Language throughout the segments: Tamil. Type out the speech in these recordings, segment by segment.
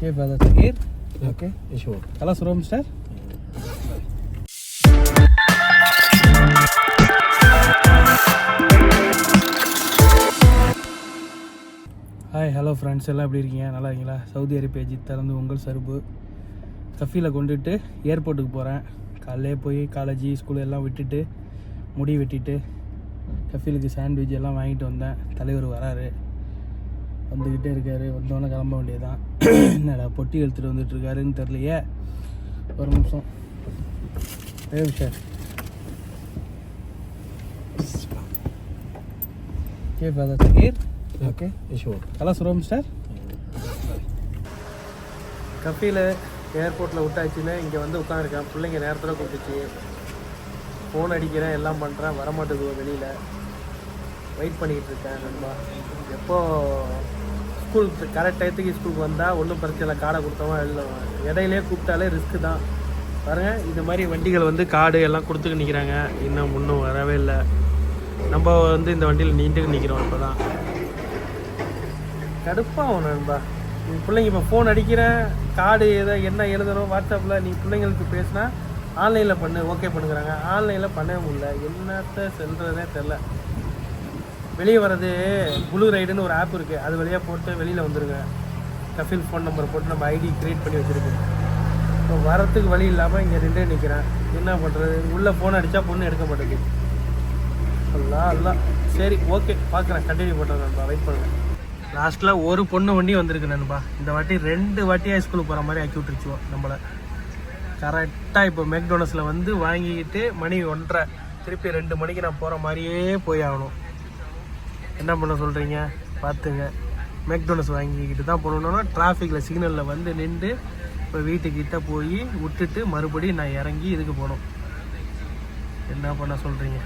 كيف هذا تغيير؟ اوكي ايش هو؟ خلاص روح مستر ஹாய் ஹலோ ஃப்ரெண்ட்ஸ் எல்லாம் எப்படி இருக்கீங்க நல்லா இருக்கீங்களா சவுதி அரேபியா ஜித்தாலேருந்து உங்கள் சருப்பு கஃபீல கொண்டுட்டு ஏர்போர்ட்டுக்கு போகிறேன் காலையிலே போய் காலேஜ் ஸ்கூல் எல்லாம் விட்டுட்டு முடி வெட்டிட்டு கஃபீலுக்கு சாண்ட்விச் எல்லாம் வாங்கிட்டு வந்தேன் தலைவர் வராரு வந்துக்கிட்டே இருக்கார். வந்தோடனே கிளம்ப வேண்டியது தான் என்னடா பொட்டி எடுத்துகிட்டு வந்துட்டுருக்காருன்னு தெரிலையே ஒரு நிமிஷம். ஏ விஷயம் ஏ ஃபாதர் சகீர் ஓகே ஷோர் ஹலோ சுரோம் சார் கப்பியில் ஏர்போர்ட்டில் விட்டாச்சுன்னு இங்கே வந்து உட்காந்துருக்கேன் பிள்ளைங்க நேரத்தில் கூப்பிட்டுச்சு. ஃபோன் அடிக்கிறேன் எல்லாம் பண்ணுறேன் வரமாட்டேங்குது வெளியில். வெயிட் பண்ணிக்கிட்டு இருக்கேன் நண்பா. எப்போது ஸ்கூல் கரெக்ட் டயத்துக்கு ஸ்கூலுக்கு வந்தால் ஒன்றும் பிரச்சனை இல்லை. கார்டை கொடுத்தவன் எழுதுவேன் இடையிலே கூப்பிட்டாலே ரிஸ்க்கு தான். பாருங்கள் இந்த மாதிரி வண்டிகள் வந்து கார்டு எல்லாம் கொடுத்துக்கு நிற்கிறாங்க இன்னும் முன்னும் வரவே இல்லை. நம்ம வந்து இந்த வண்டியில் நீண்டுக்கு நிற்கிறோம் இப்போ தான் கடுப்பாகும் நண்பா. நீ பிள்ளைங்க இப்போ ஃபோன் அடிக்கிறேன். கார்டு எதை என்ன எழுதணும் வாட்ஸ்அப்பில் நீ பிள்ளைங்களுக்கு பேசினா ஆன்லைனில் பண்ணு ஓகே பண்ணுங்கிறாங்க. ஆன்லைனில் பண்ணவே முடியல என்னத்த செல்கிறதே தெரில வெளியே வர்றது ப்ளூ ரைடுன்னு ஒரு ஆப் இருக்குது அது வழியாக போட்டு வெளியில் வந்துருங்க. கஃபில் ஃபோன் நம்பர் போட்டு நம்ம ஐடி க்ரியேட் பண்ணி வச்சுருக்கு இப்போ வரத்துக்கு வழி இல்லாமல் இங்கே ரெண்டே நிற்கிறேன் என்ன பண்ணுறது உள்ளே ஃபோன் அடித்தா பொண்ணு எடுக்க மாட்டேங்குது. அல்லா அல்லா சரி ஓகே பார்க்குறேன் கண்டினியூ பண்ணுறேன் நண்பா. வெயிட் பண்ணுறேன் லாஸ்ட்டில் ஒரு பொண்ணு வண்டி வந்திருக்கு நண்பா. இந்த வாட்டி ரெண்டு வாட்டி ஹைஸ்கூலுக்கு போகிற மாதிரி ஆக்கி விட்டுருச்சுவோம் நம்மளை. கரெக்டாக இப்போ மெக்டோனஸில் வந்து வாங்கிக்கிட்டு மணி ஒன்றரை திருப்பி ரெண்டு மணிக்கு நான் போகிற மாதிரியே போய் ஆகணும். என்ன பண்ண சொல்கிறீங்க பார்த்துங்க. மெக்டோனஸ் வாங்கிக்கிட்டு தான் போகணுன்னா டிராஃபிக்கில் சிக்னலில் வந்து நின்று இப்போ வீட்டுக்கிட்ட போய் விட்டுட்டு மறுபடியும் நான் இறங்கி இதுக்கு போகணும். என்ன பண்ண சொல்கிறீங்க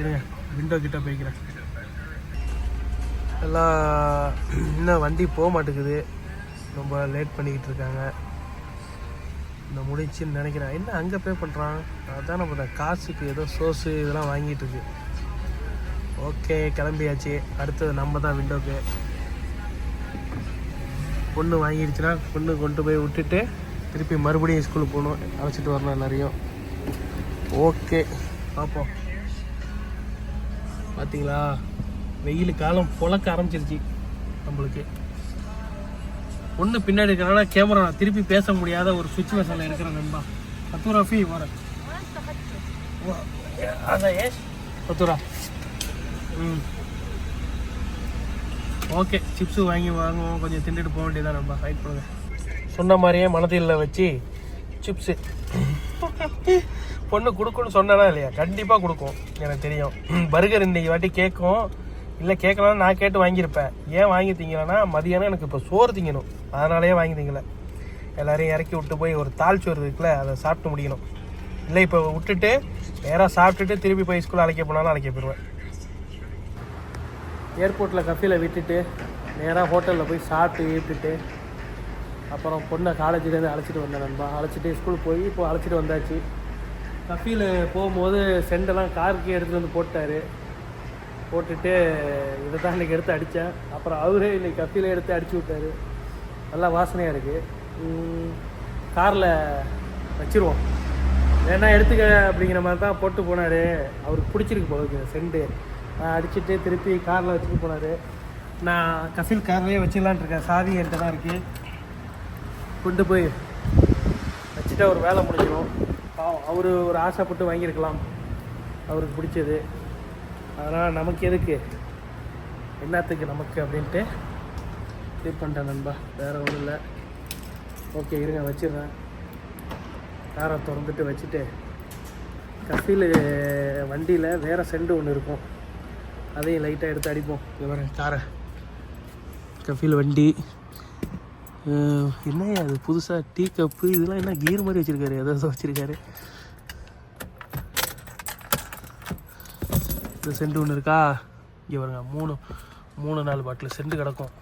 இருங்க விண்டோ கிட்ட போய்க்கிறேன். எல்லாம் இன்னும் வண்டி போக மாட்டேங்குது. ரொம்ப லேட் பண்ணிக்கிட்டு இருக்காங்க. நான் முடிச்சுன்னு நினைக்கிறேன். என்ன அங்கே பே பண்ணுறான் அதான் நம்ம காசுக்கு ஏதோ சோஸு இதெல்லாம் வாங்கிட்டு இருக்கு. ஓகே கிளம்பியாச்சு. அடுத்தது நம்ம தான் விண்டோக்கு பொண்ணு வாங்கிடுச்சுன்னா பொண்ணு கொண்டு போய் விட்டுட்டு திருப்பி மறுபடியும் ஸ்கூலுக்கு போகணும். அழைச்சிட்டு வரணும் எல்லாரையும். ஓகே பார்ப்போம் பார்த்தீங்களா வெயில் காலம் புழக்க ஆரம்பிச்சிருச்சு நம்மளுக்கு. ஒன்று பின்னாடி இருக்கிறனால கேமரா திருப்பி பேச முடியாத ஒரு சுச்சுவேஷனில் இருக்கிற நண்பா. பத்து ரூபா ஃபீ வர அதான் ஏ பத்து ரூபா ஓகே சிப்ஸு வாங்கி வாங்குவோம். கொஞ்சம் திண்டுட்டு போக வேண்டியதான் நம்ம ஃபைட் பண்ணுங்க சொன்ன மாதிரியே மனதில் வச்சு சிப்ஸு. பொண்ணு கொடுக்குன்னு சொன்னா இல்லையா? கண்டிப்பாக கொடுக்கும். எனக்கு தெரியும். பர்கர் இன்னைக்கு வாட்டி கேட்கும். இல்லை கேட்கலாம் நான் கேட்டு வாங்கியிருப்பேன். ஏன் வாங்கி திங்கலன்னா மதியானம் எனக்கு இப்போ சோறு திங்கணும். அதனாலேயே வாங்கி திங்கல. எல்லாரையும் இறக்கி விட்டு போய் ஒரு தாள் சோறு இருக்குல்ல அதை சாப்பிட்டு முடிக்கணும். இல்லை இப்போ விட்டுட்டு நேராக சாப்பிட்டுட்டு திருப்பி போய் ஸ்கூல் அழைக்க போனாலும் அழைக்க போயிடுவேன் ஏர்போர்ட்டில் கஃபியில் விட்டுட்டு நேராக ஹோட்டலில் போய் சாப்பிட்டு ஏற்றுட்டு அப்புறம் பொண்ணை காலேஜ்லேருந்து அழைச்சிட்டு வந்தேன் நண்பா. அழைச்சிட்டு ஸ்கூல் போய் இப்போ அழைச்சிட்டு வந்தாச்சு. கஃபீல் போகும்போது செண்டெல்லாம் காருக்கு எடுத்துகிட்டு வந்து போட்டார். போட்டுட்டு இதை தான் இன்றைக்கி எடுத்து அடித்தேன். அப்புறம் அவரே இன்றைக்கி கஃபீல எடுத்து அடிச்சு விட்டார். நல்லா வாசனையாக இருக்குது காரில் வச்சிருவோம். வேணா எடுத்துக்க அப்படிங்கிற மாதிரி தான் போட்டு போனார். அவருக்கு பிடிச்சிருக்கு போகுது இருக்கு செண்டு அடிச்சுட்டு திருப்பி காரில் வச்சுட்டு போனார். நான் கஃபில் கார்லேயே வச்சிடலான்ட்ருக்கேன் சாதி சாவி என்கிட்ட தான் இருக்குது கொண்டு போய் வச்சுட்டு அவர் வேலை முடிஞ்சிடும் அவர் ஒரு ஆசைப்பட்டு வாங்கியிருக்கலாம். அவருக்கு பிடிச்சது. அதனால் நமக்கு எதுக்கு? என்னத்துக்கு நமக்கு அப்படின்ட்டு இது பண்ணிட்டேன் நண்பா. வேறு ஒன்றும் இல்லை. ஓகே இருங்க வச்சிடுறேன். காரை திறந்துட்டு வச்சுட்டு கஃபீல் வண்டியில் வேறு செண்டு ஒன்று இருக்கும். அதையும் லைட்டாக எடுத்து அடிப்போம். இது பாருங்க காரை கஃபீல் வண்டி. என்ன என்னய்யா அது புதுசாக டீ கப்பு இதெல்லாம் என்ன கீர் மாதிரி வச்சுருக்காரு? ஏதாவது வச்சுருக்காரு. இந்த செண்டு ஒன்று இருக்கா? இங்கே பாருங்க மூணு மூணு நாலு பாட்டில் செண்டு கிடக்கும்.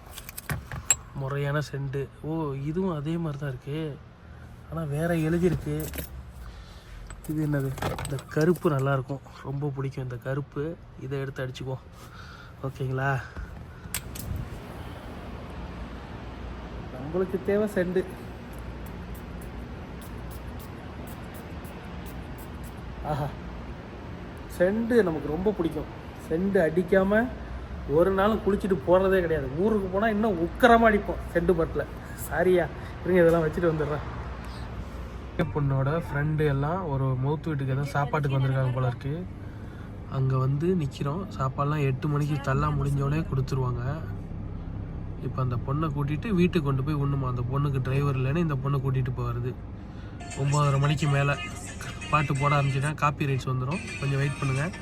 முறையான செண்டு ஓ இதுவும் அதே மாதிரி தான் இருக்குது ஆனால் வேறு எழுதியிருக்கு. இது என்னது? இந்த கருப்பு நல்லாயிருக்கும் ரொம்ப பிடிக்கும் இந்த கருப்பு. இதை எடுத்து அடிச்சுக்குவோம். ஓகேங்களா? நம்மளுக்கு உங்களுக்கு தேவை செண்டு. ஆஹா. செண்டு நமக்கு ரொம்ப பிடிக்கும். செண்டு அடிக்காமல் ஒரு நாளும் குளிச்சுட்டு போகிறதே கிடையாது. ஊருக்கு போனால் இன்னும் உக்கரமாக அடிப்போம். செண்டு பட்டில். சாரியா. இருங்க இதெல்லாம் வச்சுட்டு வந்துடுறேன். பொண்ணோட ஃப்ரெண்டு எல்லாம் ஒரு மௌத்து வீட்டுக்கு எதாவது சாப்பாட்டுக்கு வந்திருக்காங்க போல இருக்கு. அங்கே வந்து நிற்கிறோம் சாப்பாடுலாம் எட்டு மணிக்கு தள்ளா முடிஞ்சோடனே கொடுத்துருவாங்க. இப்போ அந்த பொண்ணை கூட்டிகிட்டு வீட்டுக்கு கொண்டு போய் உண்ணுமா அந்த பொண்ணுக்கு டிரைவர் இல்லைன்னு இந்த பொண்ணை கூட்டிகிட்டு போகிறது ஒம்பதரை மணிக்கு மேலே. பாட்டு போட ஆரம்பிச்சிட்டேன் காப்பி ரைட்ஸ் வந்துடும் கொஞ்சம் வெயிட் பண்ணுங்கள்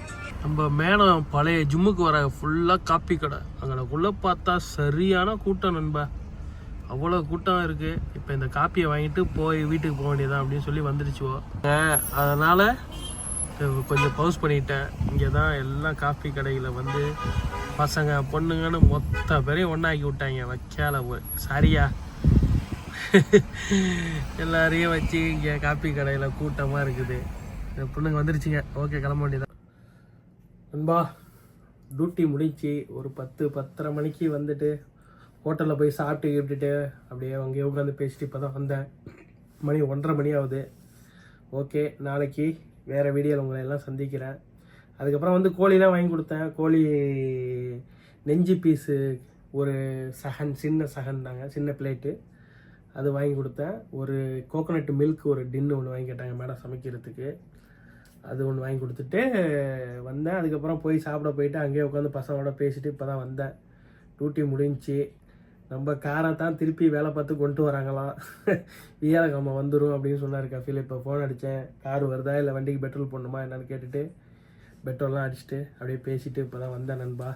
நம்ம மேடம் பழைய ஜிம்முக்கு வர ஃபுல்லாக காப்பி கடை. அங்கே உள்ளே பார்த்தா சரியான கூட்டம் நண்பா. அவ்வளோ கூட்டம் இருக்குது இப்போ இந்த காப்பியை வாங்கிட்டு போய் வீட்டுக்கு போக வேண்டியதான் அப்படின்னு சொல்லி வந்துடுச்சுவோ அதனால் கொஞ்சம் பவுஸ் பண்ணிட்டேன். இங்கே தான் எல்லாம் காஃபி கடையில் வந்து பசங்க பொண்ணுங்கன்னு மொத்த பேரையும் ஒன்றாக்கி விட்டாங்க. வைக்கால சரியா? எல்லாரையும் வச்சு இங்கே காப்பி கடையில் கூட்டமாக இருக்குது. இந்த பொண்ணுங்க வந்துருச்சுங்க. ஓகே கிளம்ப வேண்டியதான் நண்பா டியூட்டி முடிச்சு ஒரு பத்து பத்தரை மணிக்கு வந்துட்டு ஹோட்டலில் போய் சாப்பிட்டு கிப்பிட்டு அப்படியே அங்கேயே உட்காந்து பேசிட்டு இப்போ தான் வந்தேன். மணி ஒன்றரை மணி ஆகுது. ஓகே நாளைக்கு வேறு வீடியோவில் உங்களை எல்லாம் சந்திக்கிறேன். அதுக்கப்புறம் வந்து கோழிலாம் வாங்கி கொடுத்தேன். கோழி நெஞ்சு பீஸு ஒரு சகன் சின்ன சகன் தாங்க சின்ன பிளேட்டு அது வாங்கி கொடுத்தேன். ஒரு கோகோனட் மில்க் ஒரு டின்னு ஒன்று வாங்கி கேட்டாங்க மேடம் சமைக்கிறதுக்கு. அது ஒன்று வாங்கி கொடுத்துட்டு வந்தேன். அதுக்கப்புறம் போய் சாப்பிட போயிட்டு அங்கேயே உட்காந்து பசங்களோட பேசிட்டு இப்போ தான் வந்தேன். டியூட்டி முடிஞ்சு நம்ம காரை தான் திருப்பி வேலை பார்த்து கொண்டு வராங்களாம் வீரகம்மா வந்துடும் அப்படின்னு சொன்னார் கஃபில் இப்போ ஃபோன் அடித்தேன் கார் வருதா இல்லை வண்டிக்கு பெட்ரோல் போடணுமா என்னன்னு கேட்டுட்டு பெட்ரோல்லாம் அடிச்சுட்டு அப்படியே பேசிட்டு இப்போ தான் வந்தேன் நண்பா.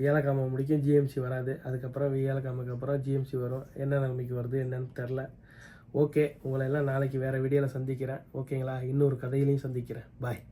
வியாழக்கிழமை முடிக்கும் ஜிஎம்சி வராது. அதுக்கப்புறம் வியாழக்கிழமைக்கு அப்புறம் ஜிஎம்சி வரும். என்ன நிலைமைக்கு வருது என்னன்னு தெரில ஓகே உங்களை எல்லாம் நாளைக்கு வேறு வீடியோவில் சந்திக்கிறேன். ஓகேங்களா இன்னொரு கதையிலையும் சந்திக்கிறேன். பாய்